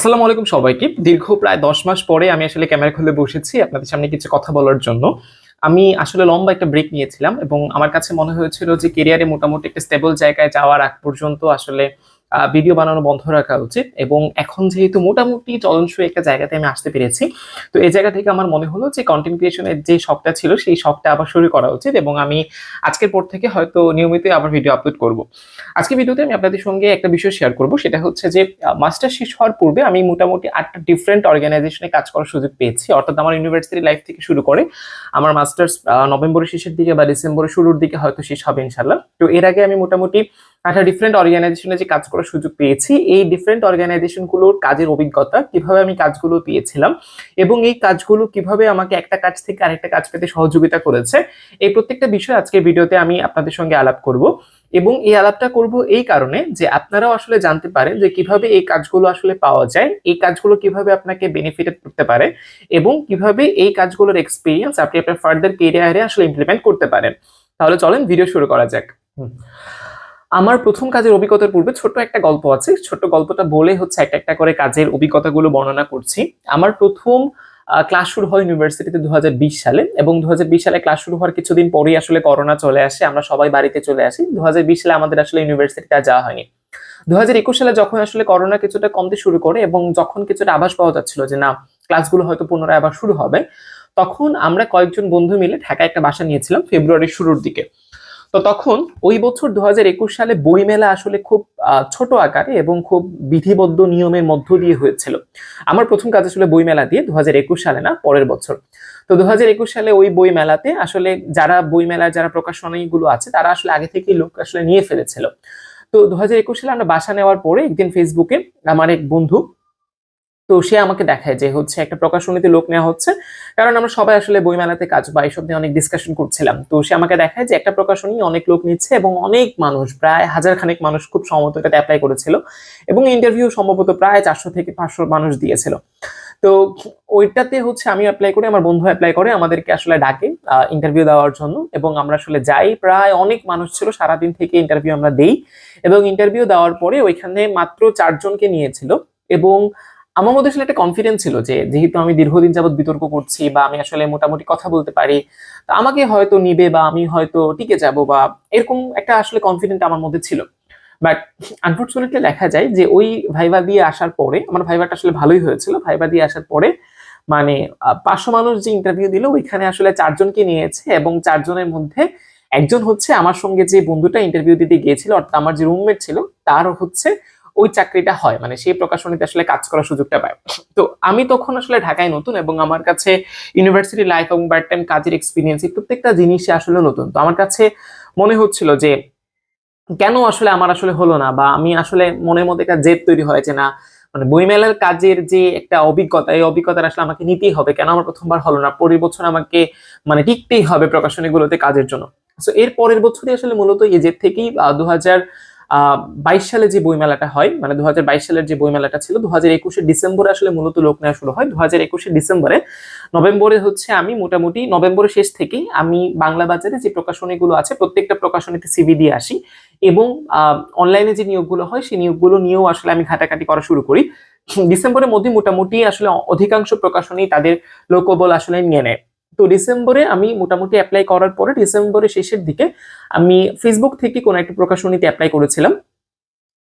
আসসালামু আলাইকুম সবাইকে। দীর্ঘ প্রায় দশ মাস পরে আমি আসলে ক্যামেরা খুলে বসেছি আপনাদের সামনে কিছু কথা বলার জন্য। আমি আসলে লম্বা একটা ব্রেক নিয়েছিলাম এবং আমার কাছে মনে হয়েছিল যে কেরিয়ারে মোটামুটি একটা স্টেবল জায়গায় যাওয়ার আগ পর্যন্ত আসলে ভিডিও বানানো বন্ধ রাখা উচিত এবং এখন যেহেতু মোটামুটি চলনসই একটা জায়গাতে আমি আসতে পেরেছি, তো এই জায়গা থেকে আমার মনে হলো যে কন্টেন্ট ক্রিয়েশনের যে শখটা ছিল সেই শখটা আবার শুরু করা উচিত এবং আমি আজকের পর থেকে হয়তো নিয়মিত আবার ভিডিও আপলোড করব। আজকে ভিডিওতে আমি আপনাদের সঙ্গে একটা বিষয় শেয়ার করব, সেটা হচ্ছে যে মাস্টার শেষ হওয়ার পূর্বে আমি মোটামুটি আটটা ডিফারেন্ট অর্গানাইজেশনে কাজ করার সুযোগ পেয়েছি। অর্থাৎ আমার ইউনিভার্সিটি লাইফ থেকে শুরু করে আমার মাস্টার্স নভেম্বরের শেষের দিকে বা ডিসেম্বরের শুরুর দিকে হয়তো শেষ হবে ইনশাল্লাহ তো এর আগে আমি মোটামুটি আটটা ডিফারেন্ট অর্গানাইজেশনে যে কাজ করার সুযোগ পেয়েছি এই ডিফারেন্ট অর্গানাইজেশনগুলোর কাজের অভিজ্ঞতা, কীভাবে আমি কাজগুলো পেয়েছিলাম এবং এই কাজগুলো কীভাবে আমাকে একটা কাজ থেকে আরেকটা কাজ পেতে সহযোগিতা করেছে, এই প্রত্যেকটা বিষয় আজকের ভিডিওতে আমি আপনাদের সঙ্গে আলাপ করব এবং এই আলাপটা করব এই কারণে যে আপনারাও আসলে জানতে পারেন যে কীভাবে এই কাজগুলো আসলে পাওয়া যায়, এই কাজগুলো কীভাবে আপনাকে বেনিফিটেড করতে পারে এবং কীভাবে এই কাজগুলোর এক্সপিরিয়েন্স আপনি আপনার ফার্দার কেরিয়ারে আসলে ইমপ্লিমেন্ট করতে পারেন তাহলে চলেন ভিডিও শুরু করা যাক। আমার প্রথম কাজের অভিজ্ঞতার পূর্বে ছোট একটা গল্প আছে। ছোট গল্পটা বলে হচ্ছে একটা একটা করে কাজের অভিজ্ঞতাগুলো বর্ণনা করছি। আমার প্রথম ক্লাস শুরু হয় ইউনিভার্সিটিতে দুহাজার বিশ সালে এবং দুহাজার বিশ সালে ক্লাস শুরু হওয়ার কিছুদিন পরেই আসলে করোনা চলে আসে, আমরা সবাই বাড়িতে চলে আসি। দু হাজার বিশ সালে আমাদের আসলে ইউনিভার্সিটিতে যাওয়া হয়নি। দু হাজার একুশ সালে যখন আসলে করোনা কিছুটা কমতে শুরু করে এবং যখন কিছুটা আভাস পাওয়া যাচ্ছিল যে না ক্লাসগুলো হয়তো পুনরায় আবার শুরু হবে, তখন আমরা কয়েকজন বন্ধু মিলে ঢাকায় একটা বাসা নিয়েছিলাম ফেব্রুয়ারির শুরুর দিকে। তো তখন ওই বছর দু হাজার একুশ সালে বইমেলা আসলে খুব ছোট আকারে এবং খুব বিধিবদ্ধ নিয়মের মধ্য দিয়ে হয়েছিল। আমার প্রথম কাজ আসলে বইমেলা দিয়ে দু হাজার একুশ সালে না, পরের বছর। তো দু হাজার একুশ সালে ওই বই মেলাতে আসলে যারা বই মেলার যারা প্রকাশনীগুলো আছে, তারা আসলে আগে থেকেই লোক আসলে নিয়ে ফেলেছিল। তো দু হাজার একুশ সালে আমরা বাসা নেওয়ার পরে একদিন ফেসবুকে আমার এক বন্ধু তো সে আমাকে দেখায় যে হচ্ছে একটা প্রকাশনীতে লোক নেওয়া হচ্ছে। কারণ আমরা সবাই আসলে বইমেলাতে কাজ বা এইসব নিয়ে অনেক ডিসকাশন করছিলাম। তো সে আমাকে দেখায় যে একটা প্রকাশনী অনেক লোক নিচ্ছে এবং অনেক মানুষ, প্রায় হাজার খানেক মানুষ খুব সম্ভবত এটাতে অ্যাপ্লাই করেছিল এবং ইন্টারভিউ সম্ভবত প্রায় চারশো থেকে পাঁচশো মানুষ দিয়েছিল। তো ওইটাতে হচ্ছে আমি অ্যাপ্লাই করি, আমার বন্ধু অ্যাপ্লাই করে, আমাদেরকে আসলে ডাকে ইন্টারভিউ দেওয়ার জন্য এবং আমরা আসলে যাই। প্রায় অনেক মানুষ ছিল, সারাদিন থেকে ইন্টারভিউ আমরা দেই এবং ইন্টারভিউ দেওয়ার পরে ওইখানে মাত্র চারজনকে নিয়েছিল এবং আমার মধ্যে আসলে একটা কনফিডেন্স ছিল যে যেহেতু আমি দীর্ঘদিন যাবত বিতর্ক করছি বা আমি আসলে মোটামুটি কথা বলতে পারি, তা আমাকে হয়তো নিবে বা আমি হয়তো টিকে যাব বা এরকম একটা আসলে কনফিডেন্ট আমার মধ্যে ছিল। বাট আনফর্চুনেটলি দেখা যায় যে ওই ভাইবা দিয়ে আসার পরে, আমার ভাইবাটা আসলে ভালোই হয়েছিল। ভাইবা দিয়ে আসার পরে মানে পাঁচশো মানুষ যে ইন্টারভিউ দিল, ওইখানে আসলে চারজনকে নিয়েছে এবং চারজনের মধ্যে একজন হচ্ছে আমার সঙ্গে যে বন্ধুটা ইন্টারভিউ দিতে গিয়েছিল, অর্থাৎ আমার যে রুমমেট ছিল তার হচ্ছে ওই চাকরিটা হয় মানে সেই প্রকাশনীতে আসলে কাজ করার সুযোগটা পায়। তো আমি তখন আসলে ঢাকায় নতুন এবং আমার কাছে ইউনিভার্সিটি লাইফ এবং পার্ট টাইম কাজের এক্সপিরিয়েন্স প্রত্যেকটা জিনিসই আসলে নতুন। তো আমার কাছে মনে হচ্ছিল যে, কেন আসলে আমার আসলে হলো না বা আমি আসলে মনের মধ্যে একটা জেদ তৈরি হয়েছে না? মানে বইমেলার কাজের যে একটা অভিজ্ঞতা, এই অভিজ্ঞতা আসলে আমাকে নিতেই হবে। কেন আমার প্রথমবার হলো না? পরের বছর আমাকে মানে টিকতেই হবে প্রকাশনীগুলোতে কাজের জন্য। তো এর পরের বছরই আসলে মূলত এই জেদ থেকেই দু হাজার বাইশ সালে যে বইমেলাটা হয় মানে দু হাজার বাইশ সালের যে বইমেলাটা ছিল দু হাজার একুশে ডিসেম্বরে আসলে মূলত লোক নেওয়া শুরু হয়। দু হাজার একুশে ডিসেম্বরে, নভেম্বরে হচ্ছে আমি মোটামুটি, নভেম্বরের শেষ থেকেই আমি বাংলা বাজারে যে প্রকাশনীগুলো আছে, প্রত্যেকটা প্রকাশনীতে সিবি দিয়ে আসি এবং অনলাইনে যে নিয়োগগুলো হয়, সেই নিয়োগগুলো নিয়েও আসলে আমি ঘাটাঘাটি করা শুরু করি। ডিসেম্বরের মধ্যে মোটামুটি আসলে অধিকাংশ প্রকাশনী তাদের লোকবল আসলে নিয়ে নেয়। তো ডিসেম্বরে আমি মোটামুটি অ্যাপ্লাই করার পরে ডিসেম্বরের শেষের দিকে আমি ফেসবুক থেকে কোনো একটা প্রকাশনীতে অ্যাপ্লাই করেছিলাম।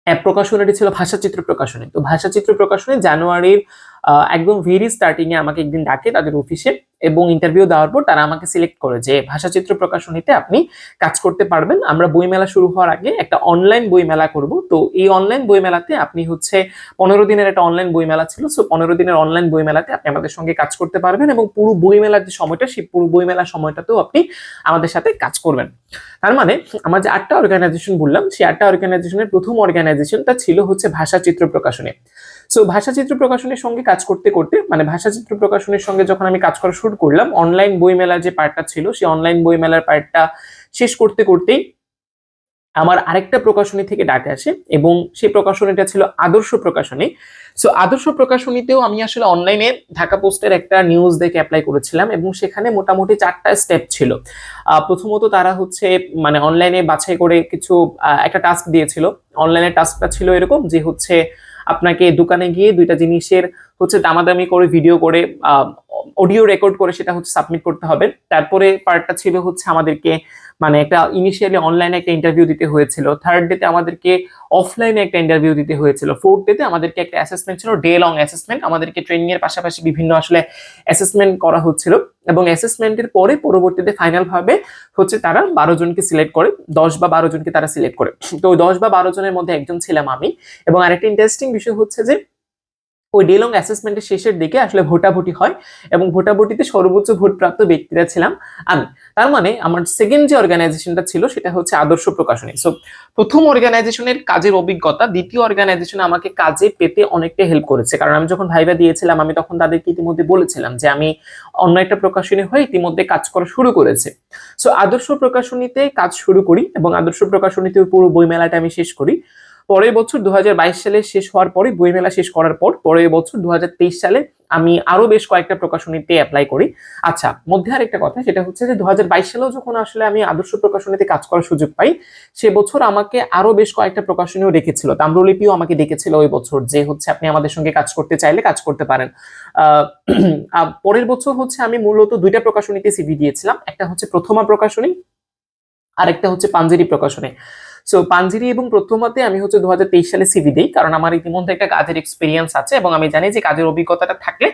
অ্যাপ প্রকাশনীটি ছিল ভাষাচিত্র প্রকাশনী। তো ভাষাচিত্র প্রকাশনী জানুয়ারির একদম ভেরি স্টার্টিংয়ে আমাকে একদিন ডাকে তাদের অফিসে এবং ইন্টারভিউ দেওয়ার পর তারা আমাকে সিলেক্ট করে যে ভাষাচিত্র প্রকাশনীতে আপনি কাজ করতে পারবেন। আমরা বইমেলা শুরু হওয়ার আগে একটা অনলাইন বইমেলা করব। তো এই অনলাইন বইমেলাতে আপনি হচ্ছে পনেরো দিনের একটা অনলাইন বইমেলা ছিল। সো পনেরো দিনের অনলাইন বইমেলাতে আপনি আমাদের সঙ্গে কাজ করতে পারবেন এবং পুরো বইমেলার যে সময়টা, সেই পুরো বইমেলার সময়টাতেও আপনি আমাদের সাথে কাজ করবেন। তার মানে আমার যে আটটা অর্গানাইজেশন বললাম, সেই আটটা অর্গানাইজেশনের প্রথম অর্গানাইজেশনটা ছিল হচ্ছে ভাষাচিত্র প্রকাশনী। সো ভাষাচিত্র প্রকাশনের সঙ্গে কাজ করতে করতে মানে ভাষাচিত্র প্রকাশনের সঙ্গে যখন আমি কাজ করা শুরু করলাম অনলাইন বইমেলার যে পার্টটা ছিল, সেই অনলাইন বইমেলার পার্টটা শেষ করতে করতেই আমার আরেকটা প্রকাশনী থেকে ডাকে আসে এবং সেই প্রকাশনীটা ছিল আদর্শ প্রকাশনী। সো আদর্শ প্রকাশনীতেও আমি আসলে অনলাইনে ঢাকা পোস্টের একটা নিউজ দেখে অ্যাপ্লাই করেছিলাম এবং সেখানে মোটামুটি চারটা স্টেপ ছিল। প্রথমত তারা হচ্ছে মানে অনলাইনে বাছাই করে কিছু একটা টাস্ক দিয়েছিল। অনলাইনে টাস্কটা ছিল এরকম যে হচ্ছে আপনাকে দোকানে গিয়ে দুইটা জিনিসের হচ্ছে দামাদামি করে ভিডিও করে অডিও রেকর্ড করে সেটা হচ্ছে সাবমিট করতে হবে। তারপরে পার্টটা ছিল হচ্ছে আমাদেরকে মানে একটা ইনিশিয়ালি অনলাইনে একটা ইন্টারভিউ দিতে হয়েছিল। থার্ড ডেতে আমাদেরকে অফলাইনে একটা ইন্টারভিউ দিতে হয়েছিল। ফোর্থ ডেতে আমাদেরকে একটা অ্যাসেসমেন্ট ছিল ডে লং অ্যাসেসমেন্ট আমাদেরকে ট্রেনিংয়ের পাশাপাশি বিভিন্ন আসলে অ্যাসেসমেন্ট করা হচ্ছিল। এবং অ্যাসেসমেন্টের পরে পরবর্তীতে ফাইনাল ভাবে হচ্ছে তারা বারো জনকে সিলেক্ট করে, দশ বা বারো জনকে তারা সিলেক্ট করে। তো দশ বা বারো জনের মধ্যে একজন ছিলাম আমি। এবং আরেকটা ইন্টারেস্টিং বিষয় হচ্ছে যে ওই ডে লং অ্যাসেসমেন্টের শেষের দিকে আসলে ভোটাভুটি হয় এবং ভোটাভুটিতে সর্বোচ্চ ভোটপ্রাপ্ত ব্যক্তিরা ছিলাম আমি। তার মানে আমার সেকেন্ড যে অর্গানাইজেশনটা ছিল সেটা হচ্ছে আদর্শ প্রকাশনী। সো প্রথম অর্গানাইজেশনের কাজের অভিজ্ঞতা, দ্বিতীয় অর্গানাইজেশনে আমাকে কাজে পেতে অনেকটা হেল্প করেছে। কারণ আমি যখন ভাইবা দিয়েছিলাম, আমি তখন তাদেরকে ইতিমধ্যে বলেছিলাম যে আমি অন্য একটা প্রকাশনী হয়ে ইতিমধ্যে কাজ করা শুরু করেছে। সো আদর্শ প্রকাশনীতে কাজ শুরু করি এবং আদর্শ প্রকাশনীতে পুরো বইমেলাটা আমি শেষ করি। পরের বছর দু হাজার বাইশ সালে শেষ হওয়ার পরে বইমেলা শেষ করার পর পরের বছর দুহাজার তেইশ সালে আমি আরও বেশ কয়েকটা প্রকাশনীতে অ্যাপ্লাই করি। আচ্ছা মধ্যে আর একটা কথা, সেটা হচ্ছে যে দুহাজার বাইশ সালেও যখন আসলে আমি আদর্শ প্রকাশনীতে কাজ করার সুযোগ পাই, সে বছর আমাকে আরও বেশ কয়েকটা প্রকাশনীও ডেকেছিল। তাম্রলিপিও আমাকে ডেকেছিল ওই বছর যে হচ্ছে আপনি আমাদের সঙ্গে কাজ করতে চাইলে কাজ করতে পারেন। পরের বছর হচ্ছে আমি মূলত দুইটা প্রকাশনীতে সিভি দিয়েছিলাম। একটা হচ্ছে প্রথমা প্রকাশনী, আরেকটা হচ্ছে পাঞ্জেরি প্রকাশনী। সো পাঞ্জিরি এবং প্রথমতে আমি হচ্ছে দুহাজার তেইশ সালে সিভি দিই, কারণ আমার ইতিমধ্যে একটা কাজের এক্সপিরিয়েন্স আছে এবং আমি জানি যে কাজের অভিজ্ঞতাটা থাকলে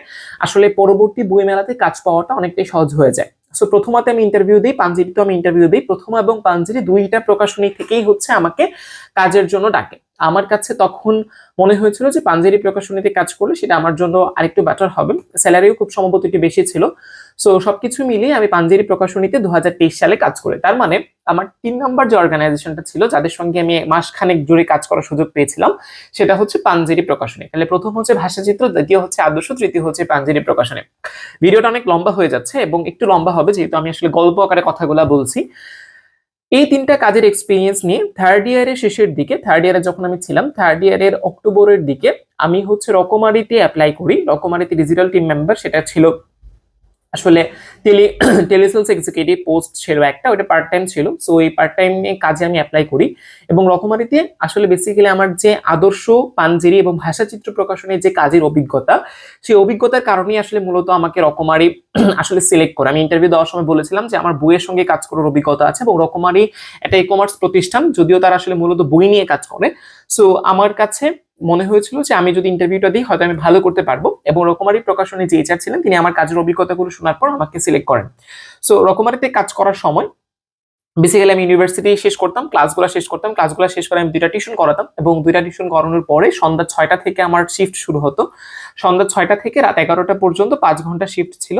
আসলে পরবর্তী বই মেলাতে কাজ পাওয়াটা অনেকটাই সহজ হয়ে যায়। সো প্রথমতে আমি ইন্টারভিউ দিই পাঞ্জিরিতেও আমি ইন্টারভিউ দিই। প্রথম এবং পাঞ্জিরি দুইটা প্রকাশনী থেকেই হচ্ছে আমাকে কাজের জন্য ডাকে। আমার কাছে তখন মনে হয়েছিল যে পাঞ্জেরি প্রকাশনীতে কাজ করলে সেটা আমার জন্য আরেকটু বেটার হবে। স্যালারিও খুব সম্ভবত একটু বেশি ছিল। সো সবকিছু মিলিয়ে আমি পাঞ্জেরি প্রকাশনীতে দু হাজার তেইশ সালে কাজ করি। তার মানে আমার তিন নম্বর যে অর্গানাইজেশনটা ছিল, যাদের সঙ্গে আমি মাসখানেক জুড়ে কাজ করার সুযোগ পেয়েছিলাম, সেটা হচ্ছে পাঞ্জেরি প্রকাশনী। তাহলে প্রথম হচ্ছে ভাষাচিত্র, দ্বিতীয় হচ্ছে আদর্শ, তৃতীয় হচ্ছে পাঞ্জেরি প্রকাশনী। ভিডিওটা অনেক লম্বা হয়ে যাচ্ছে এবং একটু লম্বা হবে, যেহেতু আমি আসলে গল্প আকারে কথাগুলো বলছি। এই তিনটা কাজের এক্সপিরিয়েন্স নিয়ে থার্ড ইয়ারের শেষের দিকে থার্ড ইয়ারে যখন আমি ছিলাম থার্ড ইয়ারের অক্টোবরের দিকে আমি হচ্ছে রকমারিতে অ্যাপ্লাই করি। রকমারিতে ডিজিটাল টিম মেম্বার সেটা ছিল আসলে টেলি টেলিসেলস এক্সিকিউটিভ পোস্ট ছিল একটা ওটা পার্ট টাইম ছিল সো এই পার্ট টাইম কাজে আমি অ্যাপ্লাই করি। এবং রকমারিতে আসলে বেসিক্যালি আমার যে আদর্শ পাঞ্জেরি এবং ভাষাচিত্র প্রকাশনের যে কাজের অভিজ্ঞতা, সেই অভিজ্ঞতার কারণেই আসলে মূলত আমাকে রকমারি আসলে সিলেক্ট করে। আমি ইন্টারভিউ দেওয়ার সময় বলেছিলাম যে আমার বইয়ের সঙ্গে কাজ করার অভিজ্ঞতা আছে এবং রকমারি একটা ই কমার্স প্রতিষ্ঠান, যদিও তারা আসলে মূলত বই নিয়ে কাজ করে। সো আমার কাছে মনে হয়েছিল যে আমি যদি ইন্টারভিউটা দিই, হয়তো আমি ভালো করতে পারব। এবং রকমারি প্রকাশনে যে এইচআর ছিলেন, তিনি আমার কাজের অভিজ্ঞতাগুলো শোনার পর আমাকে সিলেক্ট করেন। সো রকমারিতে কাজ করার সময় বেসিক্যালি আমি ইউনিভার্সিটি শেষ করতাম ক্লাসগুলো শেষ করতাম ক্লাসগুলো শেষ করে আমি দুইটা টিউশন করাতাম এবং দুইটা টিউশন করানোর পরে সন্ধ্যা ছয়টা থেকে আমার শিফট শুরু হতো। সন্ধ্যা ছয়টা থেকে রাত এগারোটা পর্যন্ত পাঁচ ঘণ্টা শিফট ছিল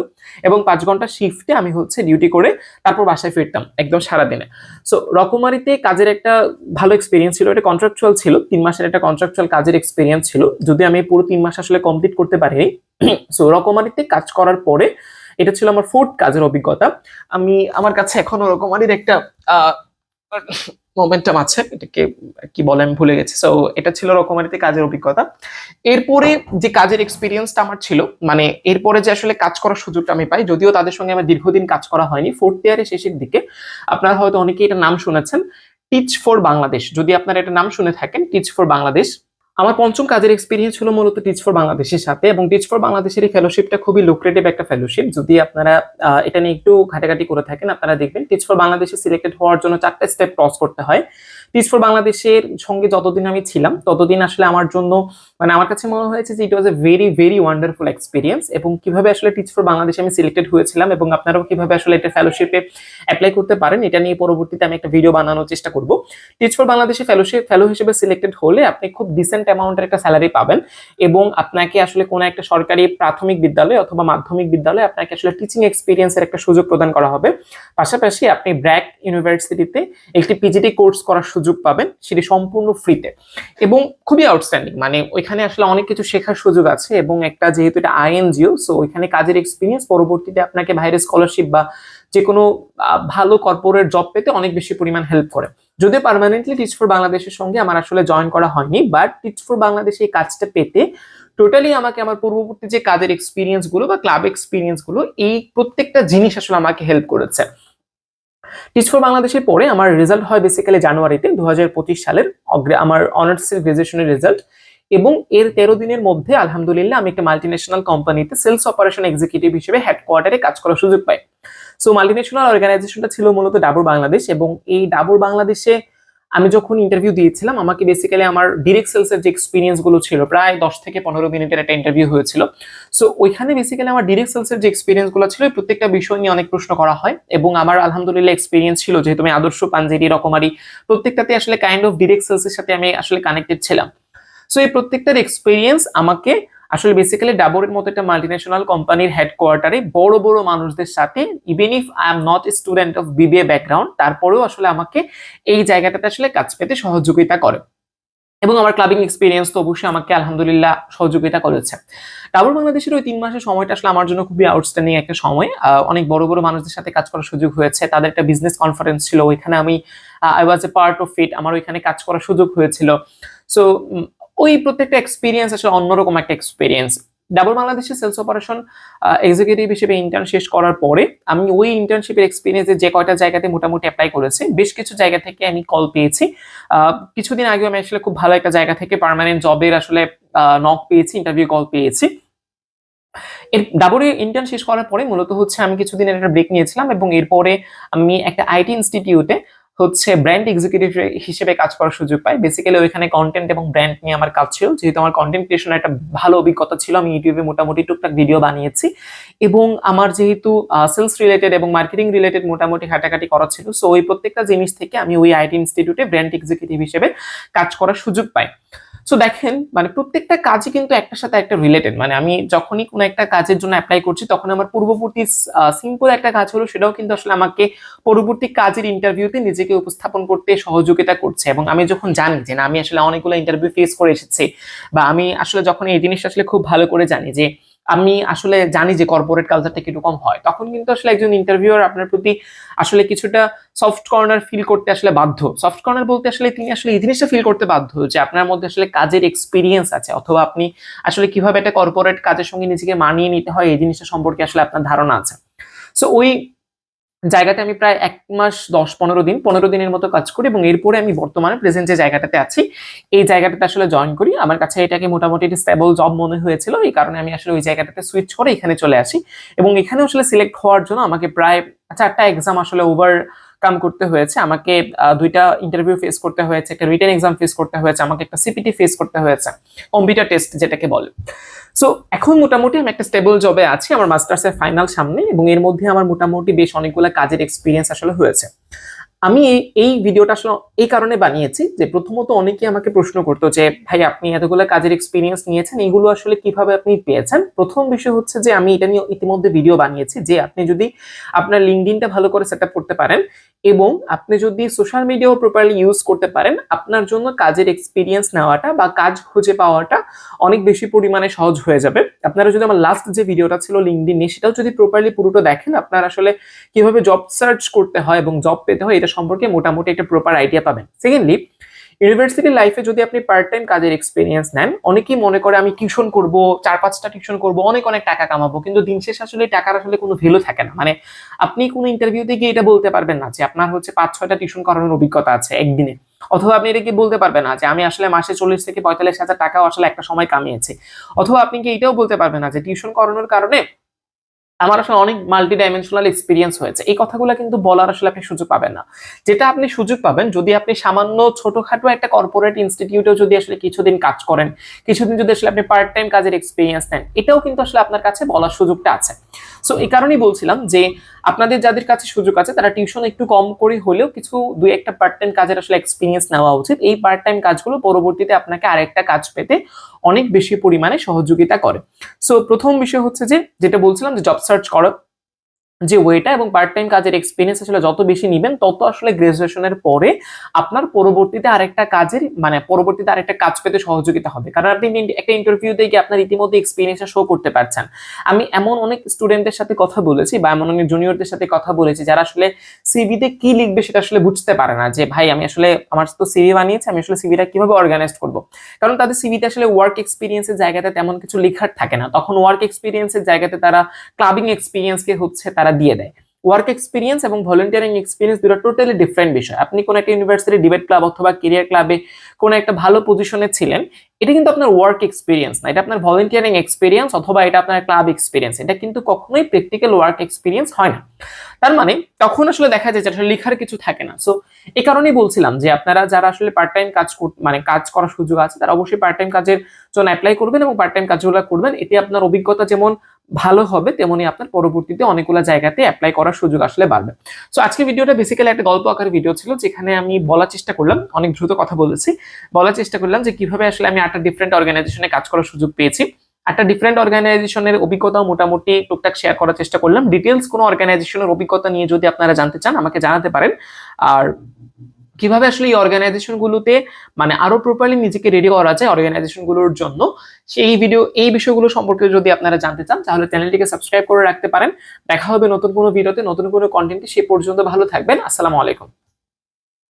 এবং পাঁচ ঘণ্টা শিফটে আমি হচ্ছে ডিউটি করে তারপর বাসায় ফিরতাম একদম সারাদিনে। সো রকমারিতে কাজের একটা ভালো এক্সপিরিয়েন্স ছিল, এটা কন্ট্রাকচুয়াল ছিল, তিন মাসের একটা কন্ট্রাকচুয়াল কাজের এক্সপিরিয়েন্স ছিল। যদি আমি পুরো তিন মাস আসলে কমপ্লিট করতে পারিনি সো রকমারিতে কাজ করার পরে এটা ছিল আমার ফোর্থ কাজের অভিজ্ঞতা। আমি, আমার কাছে এখনও রকমারির একটা মোমেন্টাম আছে, এটাকে কি বলে আমি ভুলে গেছি। সো এটা ছিল রকমারিতে কাজের অভিজ্ঞতা। এরপরে যে কাজের এক্সপিরিয়েন্সটা আমার ছিল মানে এরপরে যে আসলে কাজ করার সুযোগটা আমি পাই, যদিও তাদের সঙ্গে আমার দীর্ঘদিন কাজ করা হয়নি ফোর্থ ইয়ারের শেষের দিকে। আপনারা হয়তো অনেকেই এটা নাম শুনেছেন টিচ ফর বাংলাদেশ যদি আপনারা এটা নাম শুনে থাকেন টিচ ফর বাংলাদেশ আমার পঞ্চম কাজের এক্সপিরিয়েন্স হলো মূলত টিচ ফর বাংলাদেশের সাথে এবং টিচ ফর বাংলাদেশের এই ফেলোশিপটা খুবই লুক্রেটিভ একটা ফেলোশিপ যদি আপনারা এটা নিয়ে একটু ঘাটাঘাটি করে থাকেন, আপনারা দেখবেন টিচ ফর বাংলাদেশে সিলেক্টেড হওয়ার জন্য চারটা স্টেপ ক্রস করতে হয়। টিচ ফর বাংলাদেশের সঙ্গে যতদিন আমি ছিলাম, ততদিন আসলে আমার জন্য মানে আমার কাছে মনে হয়েছে যে it was a very very wonderful experience এবং কীভাবে আসলে টিচ ফর বাংলাদেশে আমি সিলেক্টেড হয়েছিলাম এবং আপনারাও কীভাবে আসলে এটা ফেলোশিপে অ্যাপ্লাই করতে পারেন, এটা নিয়ে পরবর্তীতে আমি একটা ভিডিও বানানোর চেষ্টা করব। টিচ ফর বাংলাদেশে ফেলোশিপ ফেলো হিসেবে সিলেক্টেড হলে আপনি খুব ডিসেন্ট অ্যামাউন্টের একটা স্যালারি পাবেন এবং আপনাকে আসলে কোনো একটা সরকারি প্রাথমিক বিদ্যালয় অথবা মাধ্যমিক বিদ্যালয়ে আপনাকে আসলে টিচিং এক্সপিরিয়েন্সের একটা সুযোগ প্রদান করা হবে। পাশাপাশি আপনি ব্র্যাক ইউনিভার্সিটিতে একটি পিজিটি কোর্স করার পাবেন, সেটি সম্পূর্ণ ফ্রিতে এবং খুবই আউটস্ট্যান্ডিং মানে ওইখানে আসলে অনেক কিছু শেখার সুযোগ আছে এবং একটা যেহেতু এটা আইএনজিও সো ওইখানে কাজের এক্সপিরিয়েন্স পরবর্তীতে আপনাকে বাইরে স্কলারশিপ বা যে কোনো ভালো কর্পোরেট জব পেতে অনেক বেশি পরিমাণ হেল্প করে। যদিও পার্মানেন্টলি টিচ ফর বাংলাদেশের সঙ্গে আমার আসলে জয়েন করা হয়নি বাট টিচ ফর বাংলাদেশে এই কাজটা পেতে টোটালি আমাকে আমার পূর্ববর্তী যে কাজের এক্সপিরিয়েন্সগুলো বা ক্লাব এক্সপিরিয়েন্সগুলো এই প্রত্যেকটা জিনিস আসলে আমাকে হেল্প করেছে। টিচ ফর বাংলাদেশের পরে আমার রেজাল্ট হয় বেসিক্যালি জানুয়ারিতে দু সালের অগ্রে আমার অনার্স গ্রাজুয়েশনের রেজাল্ট এবং এর তেরো দিনের মধ্যে আলহামদুলিল্লাহ আমি একটা মাল্টিন্যাশনাল কোম্পানিতে সেলস অপারেশন এক্সিকিউটিভ হিসেবে হেডকোয়ার্টারে কাজ করার সুযোগ পাই। সো মাল্টিন্যাশনাল অর্গানাইজেশনটা ছিল মূলত ডাবর বাংলাদেশ এবং এই ডাবর বাংলাদেশে আমি যখন ইন্টারভিউ দিয়েছিলাম, আমাকে বেসিক্যালি আমার ডিরেক্ট সেলসের যে এক্সপিরিয়েন্সগুলো ছিল, প্রায় দশ থেকে পনেরো মিনিটের একটা ইন্টারভিউ হয়েছিল। সো ওইখানে বেসিক্যালি আমার ডিরেক্ট সেলসের যে এক্সপিরিয়েন্সগুলো ছিল প্রত্যেকটা বিষয় নিয়ে অনেক প্রশ্ন করা হয় এবং আমার আলহামদুলিল্লাহ এক্সপিরিয়েন্স ছিল যেহেতু আমি আদর্শ পাঞ্জেরি রকমারি, প্রত্যেকটাতে আসলে কাইন্ড অফ ডিরেক্ট সেলসের সাথে আমি আসলে কানেক্টেড ছিলাম। সো এই প্রত্যেকটার এক্সপিরিয়েন্স আমাকে আসলে বেসিক্যালি ডাবরের মতো একটা মাল্টিন্যাশনাল কোম্পানির হেডকোয়ার্টারে বড় বড় মানুষদের সাথে even if I am not student of BBA background তারপরেও আসলে আমাকে এই জায়গাটাতে আসলে কাজ পেতে সহযোগিতা করে। এবং আমার ক্লাবিং এক্সপিরিয়েন্স তো অবশ্যই আমাকে আলহামদুলিল্লাহ সহযোগিতা করেছে। ডাবর বাংলাদেশের ওই তিন মাসের সময়টা আসলে আমার জন্য খুবই আউটস্ট্যান্ডিং একটা সময়। অনেক বড় বড় মানুষদের সাথে কাজ করার সুযোগ হয়েছে। তাদের একটা বিজনেস কনফারেন্স ছিল, ওইখানে আমি I was a part of fit আমার ওইখানে কাজ করার সুযোগ হয়েছিল। সো ওই প্রত্যেকটা এক্সপিরিয়েন্স আসলে অন্যরকম একটা এক্সপিরিয়েন্স ডাবল বাংলাদেশের সেলস অপারেশন এক্সিকিউটিভ হিসেবে ইন্টার্ন শেষ করার পরে আমি ওই ইন্টার্নশিপের এক্সপিরিয়েন্সে যে কয়টা জায়গাতে মোটামুটি অ্যাপ্লাই করেছি, বেশ কিছু জায়গা থেকে আমি কল পেয়েছি। কিছুদিন আগে আমি আসলে খুব ভালো একটা জায়গা থেকে পার্মানেন্ট জবের আসলে নক পেয়েছি ইন্টারভিউ কল পেয়েছি। এর ডাবরে ইন্টার্ন শেষ করার পরে মূলত হচ্ছে আমি কিছুদিনের একটা ব্রেক নিয়েছিলাম এবং এরপরে আমি একটা আইটি ইনস্টিটিউটে হচ্ছে ব্র্যান্ড এক্সিকিউটিভ হিসেবে কাজ করার সুযোগ পাই। বেসিক্যালি ওইখানে কন্টেন্ট এবং ব্র্যান্ড নিয়ে আমার কাজ ছিল। যেহেতু আমার কন্টেন্ট ক্রিয়েশনের একটা ভালো অভিজ্ঞতা ছিল, আমি ইউটিউবে মোটামুটি টুকটাক ভিডিও বানিয়েছি। এবং আমার যেহেতু সেলস রিলেটেড এবং মার্কেটিং রিলেটেড মোটামুটি ঘাটাঘাটি করা ছিল সো ওই প্রত্যেকটা জিনিস থেকে আমি ওই আইটি ইনস্টিটিউটে ব্র্যান্ড এক্সিকিউটিভ হিসেবে কাজ করার সুযোগ পাই। সো দেখেন মানে প্রত্যেকটা কাজই কিন্তু একটার সাথে একটা রিলেটেড মানে আমি যখনই কোনো একটা কাজের জন্য অ্যাপ্লাই করছি, তখন আমার পূর্ববর্তী সিম্পল একটা কাজ হলো, সেটাও কিন্তু আসলে আমাকে পরবর্তী কাজের ইন্টারভিউতে নিজেকে উপস্থাপন করতে সহযোগিতা করছে এবং আমি যখন জানি যে না, আমি আসলে অনেকগুলো ইন্টারভিউ ফেস করে এসেছি বা আমি আসলে যখন এই জিনিসটা আসলে খুব ভালো করে জানি যে আমি আসলে জানি যে কর্পোরেট কালচারটা কীরকম হয়, তখন কিন্তু আসলে একজন ইন্টারভিউয়ার আপনার প্রতি আসলে কিছুটা সফট কর্নার ফিল করতে আসলে বাধ্য। সফট কর্নার বলতে আসলে তিনি আসলে এই জিনিসটা ফিল করতে বাধ্য যে আপনার মধ্যে আসলে কাজের এক্সপিরিয়েন্স আছে অথবা আপনি আসলে কীভাবে একটা কর্পোরেট কাজের সঙ্গে নিজেকে মানিয়ে নিতে হয়, এই জিনিসটা সম্পর্কে আসলে আপনার ধারণা আছে। সো ওই জায়গাতে আমি প্রায় এক মাস, দশ, পনেরো দিন, পনেরো দিনের মতো কাজ করি এবং এরপরে আমি বর্তমানে প্রেজেন্ট যে জায়গাটাতে আছি, এই জায়গাটাতে আসলে জয়েন করি। আমার কাছে এটাকে মোটামুটি স্টেবল জব মনে হয়েছিল, এই কারণে আমি আসলে ওই জায়গাটাতে সুইচ করে এখানে চলে আসি। এবং এখানে আসলে সিলেক্ট হওয়ার জন্য আমাকে প্রায় চারটা এক্সাম আসলে ওভার কাম করতে হয়েছে। আমাকে দুইটা ইন্টারভিউ ফেস করতে হয়েছে, একটা রিটেন এক্সাম ফেস করতে হয়েছে, আমাকে একটা সিপিটি ফেস করতে হয়েছে কম্পিউটার টেস্ট যেটাকে বলে। সো এখন মোটামুটি আমি একটা স্টেবল জবে আছি, আমার মাস্টার্স এর ফাইনাল সামনে এবং এর মধ্যে আমার মোটামুটি বেশ অনেকগুলো কাজের এক্সপিরিয়েন্স আসলে হয়েছে। আমি এই- ভিডিওটা আসলে এই কারণে বানিয়েছি যে প্রথমত অনেকে আমাকে প্রশ্ন করতো যে, ভাই, আপনি এতগুলো কাজের এক্সপিরিয়েন্স নিয়েছেন, এগুলো আসলে কীভাবে আপনি পেয়েছেন? প্রথম বিষয় হচ্ছে যে, আমি এটা নিয়ে ইতিমধ্যে ভিডিও বানিয়েছি যে, আপনি যদি আপনার লিঙ্কডিনটা ভালো করে সেট করতে পারেন এবং আপনি যদি সোশ্যাল মিডিয়াও প্রপারলি ইউজ করতে পারেন, আপনার জন্য কাজের এক্সপিরিয়েন্স নেওয়াটা বা কাজ খুঁজে পাওয়াটা অনেক বেশি পরিমাণে সহজ হয়ে যাবে। আপনারা যদি আমার লাস্ট যে ভিডিওটা ছিল লিঙ্কডিন সেটাও যদি প্রপারলি পুরোটা দেখেন, আপনার আসলে কীভাবে জব সার্চ করতে হয় এবং জব পেতে হয়, এটা সম্পর্কে মোটামুটি একটা প্রপার আইডিয়া পাবেন। সেকেন্ডলি ইউনিভার্সিটি লাইফে যদি আপনি পার্ট টাইম কাজের এক্সপিরিয়েন্স নেন, অনেকেই মনে করে আমি টিউশন করব, চার পাঁচটা টিউশন করব, অনেক অনেক টাকা কামাবো, কিন্তু দিন শেষ আসলে টাকার আসলে কোনো ভ্যালু থাকে না। মানে আপনি কোনো ইন্টারভিউতে গিয়ে এটা বলতে পারবেন না যে আপনার হচ্ছে পাঁচ, ছয়টা টিউশন করানোর অভিজ্ঞতা আছে একদিনে। অথবা আপনি এটা কি বলতে পারবেন না যে আমি আসলে মাসে চল্লিশ থেকে পঁয়তাল্লিশ হাজার টাকাও আসলে একটা সময় কামিয়েছি। অথবা আপনি কি এটাও বলতে পারবেন না যে টিউশন করানোর কারণে আমার আসলে অনেক মাল্টি ডাইমেনশনাল এক্সপিরিয়েন্স হয়েছে। এই কথাগুলো কিন্তু বলার আসলে আপনি সুযোগ পাবেন না। যেটা আপনি সুযোগ পাবেন, যদি আপনি সামান্য ছোটখাটো একটা কর্পোরেট ইনস্টিটিউটেও যদি আসলে কিছুদিন কাজ করেন, কিছুদিন যদি আসলে আপনি পার্ট টাইম কাজের এক্সপিরিয়েন্স নেন, এটাও কিন্তু আসলে আপনার কাছে বলার সুযোগটা আছে। সো এই কারণেই বলছিলাম যে আপনাদের যাদের কাছে সুযোগ আছে, তারা টিউশন একটু কম করে হলেও কিছু দুই একটা পার্ট টাইম কাজের আসলে এক্সপিরিয়েন্স নেওয়া উচিত। এই পার্ট টাইম কাজগুলো পরবর্তীতে আপনাকে আরেকটা কাজ পেতে অনেক বেশি পরিমাণে সহযোগিতা করে। সো প্রথম বিষয় হচ্ছে যে, যেটা বলছিলাম যে জব সার্চ করো যে ওয়েটা এবং পার্ট টাইম কাজের এক্সপিরিয়েন্স আসলে যত বেশি নিবেন, তত আসলে গ্রাজুয়েশনের পরে আপনার পরবর্তীতে আরেকটা কাজের মানে পরবর্তীতে আরেকটা কাজ পেতে সহযোগিতা হবে। কারণ আপনি একটা ইন্টারভিউতে গিয়ে আপনার ইতিমধ্যে এক্সপিরিয়েন্সটা শো করতে পারছেন। আমি এমন অনেক স্টুডেন্টদের সাথে কথা বলেছি বা এমন অনেক জুনিয়রদের সাথে কথা বলেছি যারা আসলে সিভিতে কি লিখবে সেটা আসলে বুঝতে পারে না যে, ভাই, আমি আসলে, আমার তো সিভি বানিয়েছি, আমি আসলে সিভিটা কীভাবে অর্গানাইজ করব? কারণ তাদের সিভিতে আসলে ওয়ার্ক এক্সপিরিয়েন্সের জায়গাতে তেমন কিছু লেখার থাকে না। তখন ওয়ার্ক এক্সপিরিয়েন্সের জায়গাতে তারা ক্লাবিং এক্সপিরিয়েন্সকে হচ্ছে, তারা দিয়ে দেয়। ওয়ার্ক এক্সপিরিয়েন্স এবং ভলেন্টিয়ারিং এক্সপিরিয়েন্স দুটো টোটালি ডিফারেন্ট বিষয়। আপনি কোনো একটা ইউনিভার্সিটি ডিবেট ক্লাব অথবা কেরিয়ার ক্লাবে কোনো একটা ভালো পজিশনে ছিলেন, এটা কিন্তু আপনার ওয়ার্ক এক্সপিরিয়েন্স না। এটা আপনার ভলেন্টিয়ারিং এক্সপিরিয়েন্স অথবা এটা আপনার ক্লাব এক্সপিরিয়েন্স এটা কিন্তু কখনোই প্র্যাকটিক্যাল ওয়ার্ক এক্সপিরিয়েন্স হয় না। তার মানে তখন আসলে দেখা যায় যে আসলে লেখার কিছু থাকে না। সো এই কারণেই বলছিলাম যে আপনারা যারা আসলে পার্ট টাইম কাজ মানে কাজ করার সুযোগ আছে, তারা অবশ্যই পার্ট টাইম কাজের জন্য অ্যাপ্লাই করবেন এবং পার্ট টাইম কাজগুলো করবেন। এতে আপনার অভিজ্ঞতা যেমন ভালো হবে, তেমনি আপনার পরবর্তীতে অনেকগুলো জায়গাতে অ্যাপ্লাই করার সুযোগ আসলে বাড়বে। সো আজকে ভিডিওটা বেসিক্যালি একটা গল্প আকার ভিডিও ছিল, যেখানে আমি বলার চেষ্টা করলাম, অনেক দ্রুত কথা বলেছি। বলার চেষ্টা করলাম যে কীভাবে আসলে আমি আটটা ডিফারেন্ট অর্গানাইজেশনে কাজ করার সুযোগ পেয়েছি। একটা ডিফারেন্ট অর্গানাইজেশনের অভিজ্ঞতা মোটামুটি টুকটাক শেয়ার করার চেষ্টা করলাম। ডিটেলস কোনো অর্গানাইজেশনের অভিজ্ঞতা নিয়ে যদি আপনারা জানতে চান, আমাকে জানাতে পারেন। আর কীভাবে আসলে এই অর্গানাইজেশন গুলোতে মানে আরও প্রপারলি নিজেকে রেডি করা যায় অর্গানাইজেশনগুলোর জন্য, সেই ভিডিও এই বিষয়গুলো সম্পর্কে যদি আপনারা জানতে চান, তাহলে চ্যানেলটিকে সাবস্ক্রাইব করে রাখতে পারেন। দেখা হবে নতুন কোনো ভিডিওতে নতুন কোনো কন্টেন্টে সে পর্যন্ত ভালো থাকবেন। আসসালামু আলাইকুম।